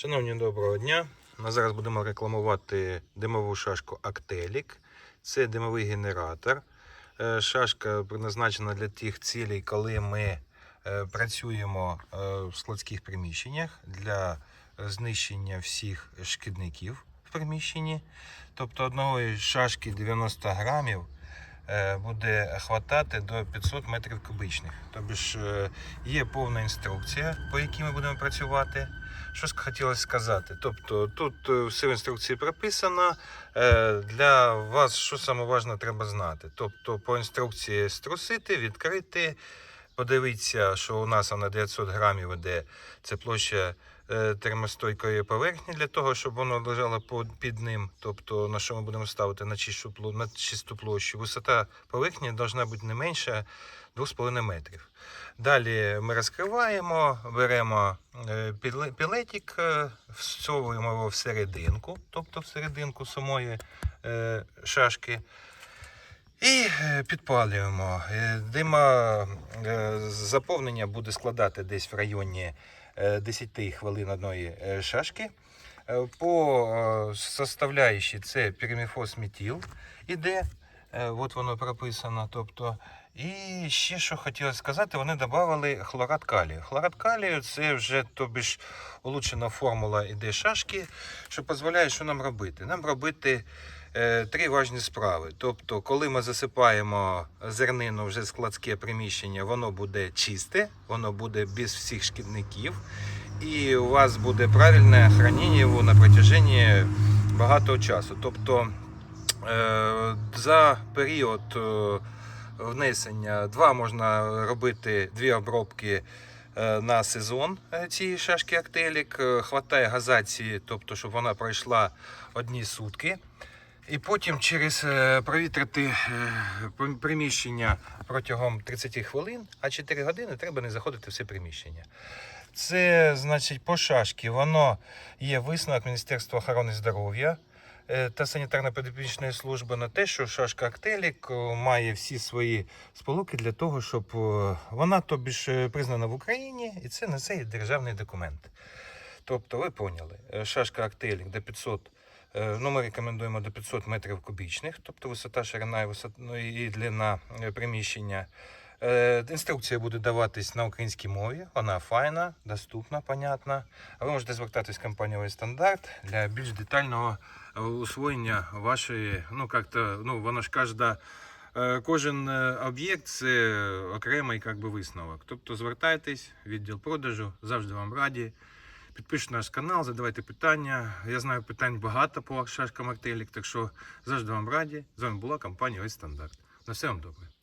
Шановні, доброго дня. Ми зараз будемо рекламувати димову шашку Актелік. Це димовий генератор. Е, Шашка призначена для тих цілей, коли ми е, працюємо е, в складських приміщеннях для знищення всіх шкідників в приміщенні. Тобто одної шашки 90 грамів буде хватати до 500 метрів кубичних. Тобто ж е, є повна інструкція, по якій ми будемо працювати. Що хотілося сказати? Тобто тут е, все в інструкції прописано. Е, Для вас що саме важливо треба знати. Тобто по інструкції струсити, відкрити, подивитися, що у нас вона 900 грамів іде. Це площа е, термостойкої поверхні для того, щоб воно лежало під ним. Тобто на що ми будемо ставити на чисту, на чисту площу. Висота поверхні повинна бути не менше 2,5 метрів. Далі ми розкриваємо, беремо е, пілетик, е, всовуємо його всерединку, тобто всерединку самої шашки. І е, підпалюємо. Е, Дима е, заповнення буде складати десь в районі е, 10 хвилин одної шашки. По составляючій це переміфос метіл іде. От воно прописано. Тобто, і ще що хотілося сказати, вони додали хлорат калію. Хлорат калію це вже тобі ж улучшена формула іде шашки, що дозволяє, що нам робити. Нам робити три важні справи. Тобто, коли ми засипаємо зернину вже складське приміщення, воно буде чисте, воно буде без всіх шкідників. І у вас буде правильне хранення його на протяженні багато часу. Тобто е, за період е, внесення два можна робити дві обробки е, на сезон е, цієї шашки Актелік. Е, Хватає газації, тобто, щоб вона пройшла одні сутки. І потім через е, провітрити е, приміщення протягом 30 хвилин, а 4 години треба не заходити в все приміщення. Це значить по шашки. Воно є висновок Міністерства охорони здоров'я е, та санітарно-педагогічної служби на те, що шашка Актелік має всі свої сполуки для того, щоб вона тобі ж признана в Україні, і це на це є державний документ. Тобто, ви поняли, шашка Актелік до 500 Е, Ну, ми рекомендуємо до 500 метрів кубічних, тобто висота, ширина і, висота, ну, і длина е, приміщення. Е, Інструкція буде даватись на українській мові, вона файна, доступна, понятна. Ви можете звертатись в компанію стандарт для більш детального е, усвоєння вашої, ну, як-то, ну, воно ж кожна, е, кожен е, об'єкт це окремий як би, висновок. Тобто звертайтесь, відділ продажу, завжди вам раді. Підпишіть наш канал, задавайте питання. Я знаю, питань багато по шашкам Актелік, так що завжди вам раді. З вами була компанія Ось Стандарт. На все вам добре.